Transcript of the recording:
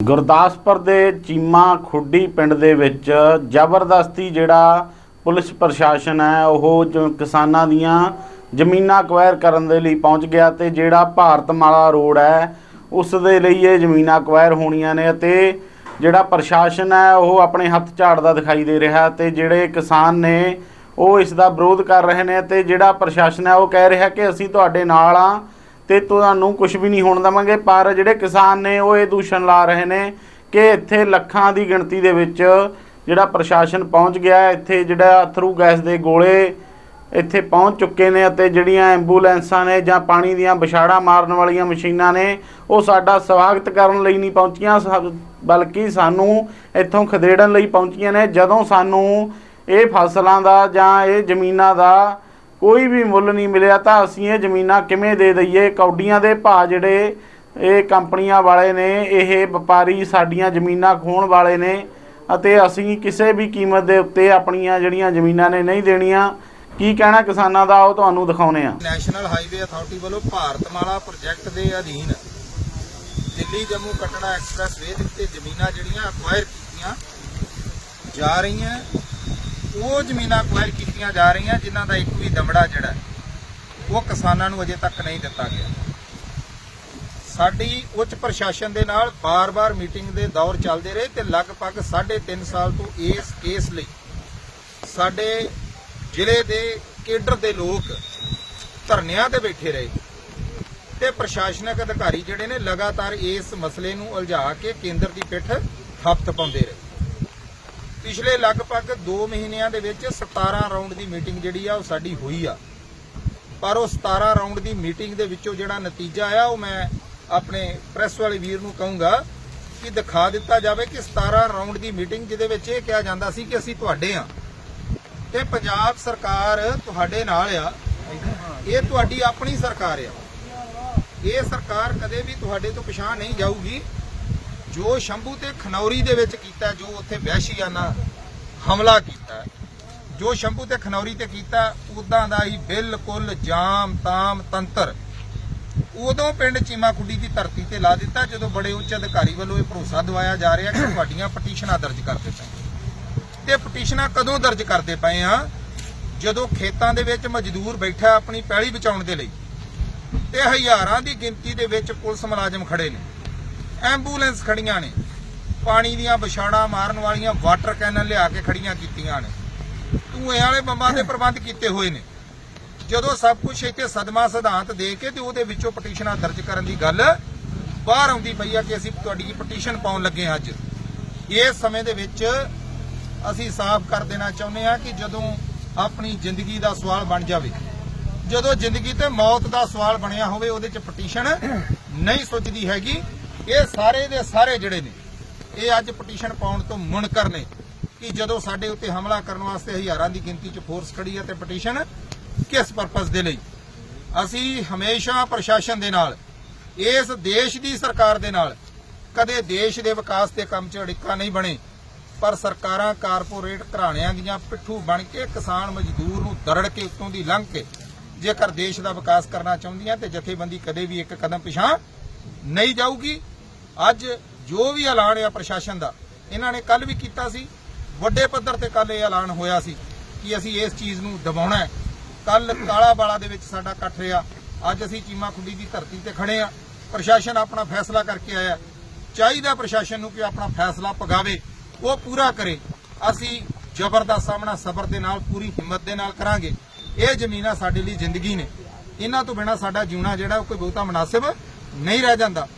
ਗੁਰਦਾਸਪੁਰ ਦੇ ਚੀਮਾ ਖੁੱਡੀ ਪਿੰਡ ਦੇ ਵਿੱਚ ਜ਼ਬਰਦਸਤੀ ਜਿਹੜਾ ਪੁਲਿਸ ਪ੍ਰਸ਼ਾਸਨ ਹੈ, ਉਹ ਜੋ ਕਿਸਾਨਾਂ ਦੀਆਂ ਜ਼ਮੀਨਾਂ ਅਕਵਾਇਰ ਕਰਨ ਦੇ ਲਈ ਪਹੁੰਚ ਗਿਆ ਤੇ ਜਿਹੜਾ ਭਾਰਤਮਾਲਾ ਰੋਡ ਹੈ, ਉਸ ਦੇ ਲਈ ਇਹ ਜ਼ਮੀਨਾਂ ਅਕਵਾਇਰ ਹੋਣੀਆਂ ਨੇ ਅਤੇ ਜਿਹੜਾ ਪ੍ਰਸ਼ਾਸਨ ਹੈ, ਉਹ ਆਪਣੇ ਹੱਥ ਝਾੜਦਾ ਦਿਖਾਈ ਦੇ ਰਿਹਾ ਤੇ ਜਿਹੜੇ ਕਿਸਾਨ ਨੇ, ਉਹ ਇਸ ਦਾ ਵਿਰੋਧ ਕਰ ਰਹੇ ਨੇ ਤੇ ਜਿਹੜਾ ਪ੍ਰਸ਼ਾਸਨ ਹੈ, ਉਹ ਕਹਿ ਰਿਹਾ ਕਿ ਅਸੀਂ ਤੁਹਾਡੇ ਨਾਲ ਆ ਤੇ ਤੁਹਾਨੂੰ ਕੁਝ ਵੀ ਨਹੀਂ ਹੋਣ ਦੇਵਾਂਗੇ, ਪਰ ਜਿਹੜੇ ਕਿਸਾਨ ਨੇ ਉਹ ਇਹ ਦੂਸ਼ਣ ਲਾ ਰਹੇ ਨੇ ਕਿ ਇੱਥੇ ਲੱਖਾਂ ਦੀ ਗਿਣਤੀ ਦੇ ਵਿੱਚ ਜਿਹੜਾ ਪ੍ਰਸ਼ਾਸਨ ਪਹੁੰਚ ਗਿਆ ਇੱਥੇ ਜਿਹੜਾ ਥਰੂ ਗੈਸ ਦੇ ਗੋਲੇ ਇੱਥੇ ਪਹੁੰਚ ਚੁੱਕੇ ਨੇ ਅਤੇ ਜਿਹੜੀਆਂ ਐਂਬੂਲੈਂਸਾਂ ਨੇ ਜਾਂ ਪਾਣੀ ਦੀਆਂ ਵਿਛਾੜਾਂ ਮਾਰਨ ਵਾਲੀਆਂ ਮਸ਼ੀਨਾਂ ਨੇ, ਉਹ ਸਾਡਾ ਸਵਾਗਤ ਕਰਨ ਲਈ ਨਹੀਂ ਪਹੁੰਚੀਆਂ, ਸਾ- ਬਲਕਿ ਸਾਨੂੰ ਇੱਥੋਂ ਖਦੇੜਨ ਲਈ ਪਹੁੰਚੀਆਂ ਨੇ। ਜਦੋਂ ਸਾਨੂੰ ਇਹ ਫਸਲਾਂ ਦਾ ਜਾਂ ਇਹ ਜ਼ਮੀਨਾਂ ਦਾ ਕੋਈ ਵੀ ਮੁੱਲ ਨਹੀਂ ਮਿਲਿਆ ਤਾਂ ਅਸੀਂ ਇਹ ਜ਼ਮੀਨਾਂ ਕਿਵੇਂ ਦੇ ਦਈਏ? ਕੌਡੀਆਂ ਦੇ ਭਾਅ ਜਿਹੜੇ ਇਹ ਕੰਪਨੀਆਂ ਵਾਲੇ ਨੇ, ਇਹ ਵਪਾਰੀ ਸਾਡੀਆਂ ਜ਼ਮੀਨਾਂ ਖੋਣ ਵਾਲੇ ਨੇ ਅਤੇ ਅਸੀਂ ਕਿਸੇ ਵੀ ਕੀਮਤ ਦੇ ਉੱਤੇ ਆਪਣੀਆਂ ਜਿਹੜੀਆਂ ਜ਼ਮੀਨਾਂ ਨੇ ਨਹੀਂ ਦੇਣੀਆਂ। ਕੀ ਕਹਿਣਾ ਕਿਸਾਨਾਂ ਦਾ? ਉਹ ਤੁਹਾਨੂੰ ਦਿਖਾਉਨੇ ਆ ਨੈਸ਼ਨਲ ਹਾਈਵੇ ਅਥਾਰਟੀ ਵੱਲੋਂ ਭਾਰਤਮਾਲਾ ਪ੍ਰੋਜੈਕਟ ਦੇ ਅਧੀਨ ਦਿੱਲੀ ਜੰਮੂ ਕਟੜਾ ਐਕਸਪ੍ਰੈਸ ਵੇ ਦੇ ਉੱਤੇ ਜ਼ਮੀਨਾਂ ਜਿਹੜੀਆਂ ਅਕਵਾਇਰ ਕੀਤੀਆਂ ਜਾ ਰਹੀਆਂ। ਉਹ ਜ਼ਮੀਨਾਂ ਅਕਵਾਇਰ ਕੀਤੀਆਂ ਜਾ ਰਹੀਆਂ, ਜਿਨ੍ਹਾਂ ਦਾ ਇੱਕ ਵੀ ਦਮੜਾ ਜਿਹੜਾ ਉਹ ਕਿਸਾਨਾਂ ਨੂੰ ਅਜੇ ਤੱਕ ਨਹੀਂ ਦਿੱਤਾ ਗਿਆ। ਸਾਡੀ ਉੱਚ ਪ੍ਰਸ਼ਾਸਨ ਦੇ ਨਾਲ ਬਾਰ-ਬਾਰ ਮੀਟਿੰਗ ਦੇ ਦੌਰ ਚੱਲਦੇ ਰਹੇ ਤੇ ਲਗਭਗ 3.5 ਸਾਲ ਤੋਂ ਇਸ ਕੇਸ ਲਈ ਸਾਡੇ ਜ਼ਿਲ੍ਹੇ ਦੇ ਕੇਡਰ ਦੇ ਲੋਕ ਧਰਨਿਆਂ ਤੇ ਬੈਠੇ ਰਹੇ ਤੇ ਪ੍ਰਸ਼ਾਸਨਿਕ ਅਧਿਕਾਰੀ ਜਿਹੜੇ ਨੇ ਲਗਾਤਾਰ ਇਸ ਮਸਲੇ ਨੂੰ ਉਲਝਾ ਕੇ ਕੇਂਦਰ ਦੀ ਪਿੱਠ ਥੱਪ ਪਾਉਂਦੇ ਰਹੇ। ਪਿਛਲੇ ਲਗਭਗ 2 ਮਹੀਨਿਆਂ ਦੇ ਵਿੱਚ 17 ਰਾਉਂਡ ਦੀ ਮੀਟਿੰਗ ਜਿਹੜੀ ਆ ਉਹ ਸਾਡੀ ਹੋਈ ਆ। ਪਰ ਉਹ 17 ਰਾਉਂਡ ਦੀ ਮੀਟਿੰਗ ਦੇ ਵਿੱਚੋਂ ਜਿਹੜਾ ਨਤੀਜਾ ਆਇਆ ਉਹ ਮੈਂ ਆਪਣੇ ਪ੍ਰੈਸ ਵਾਲੇ ਵੀਰ ਨੂੰ ਕਹੂੰਗਾ ਕਿ ਦਿਖਾ ਦਿੱਤਾ ਜਾਵੇ ਕਿ 17 ਰਾਉਂਡ ਦੀ ਮੀਟਿੰਗ ਜਿਹਦੇ ਵਿੱਚ ਇਹ ਕਿਹਾ ਜਾਂਦਾ ਸੀ ਕਿ ਅਸੀਂ ਤੁਹਾਡੇ ਆ ਤੇ ਪੰਜਾਬ ਸਰਕਾਰ ਤੁਹਾਡੇ ਨਾਲ ਆ। ਇਹ ਤੁਹਾਡੀ ਆਪਣੀ ਸਰਕਾਰ ਆ। ਇਹ ਸਰਕਾਰ ਕਦੇ ਵੀ ਤੁਹਾਡੇ ਤੋਂ ਪਛਾਣ ਨਹੀਂ ਜਾਊਗੀ। ਜੋ ਸ਼ੰਭੂ ਤੇ ਖਨੌਰੀ ਦੇ ਵਿੱਚ ਕੀਤਾ, ਜੋ ਉੱਥੇ ਵਹਿਸ਼ੀਆਨਾ ਹਮਲਾ ਕੀਤਾ, ਜੋ ਸ਼ੰਭੂ ਤੇ ਖਨੌਰੀ ਤੇ ਕੀਤਾ ਉਦਾਂ ਦਾ ਹੀ ਬਿਲਕੁਲ ਜਾਮ ਤਾਮ ਤੰਤਰ। ਉਦੋਂ ਪਿੰਡ ਚੀਮਾ ਦੀ ਧਰਤੀ ਤੇ ਲਾ ਦਿੱਤਾ, ਜਦੋਂ ਬੜੇ ਉੱਚ ਅਧਿਕਾਰੀ ਵੱਲੋਂ ਇਹ ਭਰੋਸਾ ਦਵਾਇਆ ਜਾ ਰਿਹਾ ਕਿ ਤੁਹਾਡੀਆਂ ਪਟੀਸ਼ਨਾਂ ਦਰਜ ਕਰ ਦਿੱਤੀਆਂ ਤੇ ਪਟੀਸ਼ਨਾਂ ਕਦੋਂ ਦਰਜ ਕਰਦੇ ਪਏ ਆ? ਜਦੋਂ ਖੇਤਾਂ ਦੇ ਵਿੱਚ ਮਜ਼ਦੂਰ ਬੈਠਾ ਆਪਣੀ ਪੈਲੀ ਬਚਾਉਣ ਦੇ ਲਈ, ਤੇ ਹਜ਼ਾਰਾਂ ਦੀ ਗਿਣਤੀ ਦੇ ਵਿੱਚ ਪੁਲਿਸ ਮੁਲਾਜ਼ਮ ਖੜੇ ਨੇ। ਐਂਬੂਲੈਂਸ ਖੜੀਆਂ ਨੇ। ਪਾਣੀ ਦੀਆਂ ਵਿਛਾੜਾਂ ਮਾਰਨ ਵਾਲੀਆਂ ਵਾਟਰ ਕੈਨਨ ਲਿਆ ਕੇ ਖੜੀਆਂ ਕੀਤੀਆਂ ਨੇ। ਧੂਏ ਵਾਲੇ ਬੰਬਾਂ ਦੇ ਪ੍ਰਬੰਧ ਕੀਤੇ ਹੋਏ ਨੇ। ਜਦੋਂ ਸਭ ਕੁਝ ਇੱਥੇ ਸਦਮਾ ਸਿਧਾਂਤ ਦੇ ਕੇ ਤੇ ਉਹਦੇ ਵਿੱਚੋਂ ਪਟੀਸ਼ਨਾਂ ਦਰਜ ਕਰਨ ਦੀ ਗੱਲ ਬਾਹਰ ਆਉਂਦੀ ਪਈ ਆ ਕਿ ਅਸੀਂ ਤੁਹਾਡੀ ਪਟੀਸ਼ਨ ਪਾਉਣ ਲੱਗੇ ਹਾਂ ਅੱਜ। ਇਸ ਸਮੇਂ ਦੇ ਵਿੱਚ ਅਸੀਂ ਸਾਫ਼ ਕਰ ਦੇਣਾ ਚਾਹੁੰਦੇ ਹਾਂ ਕਿ ਜਦੋਂ ਆਪਣੀ ਜ਼ਿੰਦਗੀ ਦਾ ਸਵਾਲ ਬਣ ਜਾਵੇ, ਜਦੋਂ ਜ਼ਿੰਦਗੀ ਤੇ ਮੌਤ ਦਾ ਸਵਾਲ ਬਣਿਆ ਹੋਵੇ, ਉਹਦੇ 'ਚ ਪਟੀਸ਼ਨ ਨਹੀਂ ਸੋਚਦੀ ਹੈਗੀ। ਇਹ ਸਾਰੇ ਦੇ ਸਾਰੇ ਜਿਹੜੇ ਨੇ, ਇਹ ਅੱਜ ਪਟੀਸ਼ਨ ਪਾਉਣ ਤੋਂ ਮੁਨਕਰ ਨੇ ਕਿ ਜਦੋਂ ਸਾਡੇ ਉੱਤੇ ਹਮਲਾ ਕਰਨ ਵਾਸਤੇ ਹਜ਼ਾਰਾਂ ਦੀ ਗਿਣਤੀ 'ਚ ਫੋਰਸ ਖੜੀ ਹੈ ਤੇ ਪਟੀਸ਼ਨ ਕਿਸ ਪਰਪਸ ਦੇ ਲਈ? ਅਸੀਂ ਹਮੇਸ਼ਾ ਪ੍ਰਸ਼ਾਸਨ ਦੇ ਨਾਲ, ਇਸ ਦੇਸ਼ ਦੀ ਸਰਕਾਰ ਦੇ ਨਾਲ, ਕਦੇ ਦੇਸ਼ ਦੇ ਵਿਕਾਸ ਦੇ ਕੰਮ 'ਚ ਅੜਿੱਕਾ ਨਹੀਂ ਬਣੇ, ਪਰ ਸਰਕਾਰਾਂ ਕਾਰਪੋਰੇਟ ਘਰਾਣਿਆਂ ਦੀਆਂ ਪਿੱਠੂ ਬਣ ਕੇ ਕਿਸਾਨ ਮਜ਼ਦੂਰ ਨੂੰ ਦਰੜ ਕੇ ਉਤੋਂ ਦੀ ਲੰਘ ਕੇ ਜੇਕਰ ਦੇਸ਼ ਦਾ ਵਿਕਾਸ ਕਰਨਾ ਚਾਹੁੰਦੀਆਂ ਤੇ ਜਥੇਬੰਦੀ ਕਦੇ ਵੀ ਇੱਕ ਕਦਮ ਪਿਛਾਂ ਨਹੀਂ ਜਾਊਗੀ। ਅੱਜ ਜੋ ਵੀ ਐਲਾਨ ਆ ਪ੍ਰਸ਼ਾਸਨ ਦਾ, ਇਹਨਾਂ ਨੇ ਕੱਲ ਵੀ ਕੀਤਾ ਸੀ। ਵੱਡੇ ਪੱਧਰ ਤੇ ਕੱਲ ਇਹ ਐਲਾਨ ਹੋਇਆ ਸੀ ਕਿ ਅਸੀਂ ਇਸ ਚੀਜ਼ ਨੂੰ ਦਬਾਉਣਾ ਹੈ। ਕੱਲ ਕਾਲਾਬਾਲਾ ਦੇ ਵਿੱਚ ਸਾਡਾ ਇਕੱਠ ਰਿਹਾ। ਅੱਜ ਅਸੀਂ ਚੀਮਾ ਖੁੱਡੀ ਦੀ ਧਰਤੀ ਤੇ ਖੜੇ ਆ ਪ੍ਰਸ਼ਾਸਨ ਆਪਣਾ ਫੈਸਲਾ ਕਰਕੇ ਆਇਆ ਚਾਹੀਦਾ ਪ੍ਰਸ਼ਾਸਨ ਨੂੰ ਕਿ ਆਪਣਾ ਫੈਸਲਾ ਪਗਾਵੇ ਉਹ ਪੂਰਾ ਕਰੇ। ਅਸੀਂ ਜ਼ਬਰ ਦਾ ਸਾਹਮਣਾ ਸਬਰ ਦੇ ਨਾਲ, ਪੂਰੀ ਹਿੰਮਤ ਦੇ ਨਾਲ ਕਰਾਂਗੇ। ਇਹ ਜ਼ਮੀਨਾਂ ਸਾਡੇ ਲਈ ਜ਼ਿੰਦਗੀ ਨੇ। ਇਹਨਾਂ ਤੋਂ ਬਿਨਾ ਸਾਡਾ ਜਿਉਣਾ ਜਿਹੜਾ ਉਹ ਕੋਈ ਬਹੁਤਾ ਮੁਨਾਸਿਬ ਨਹੀਂ ਰਹਿ ਜਾਂਦਾ।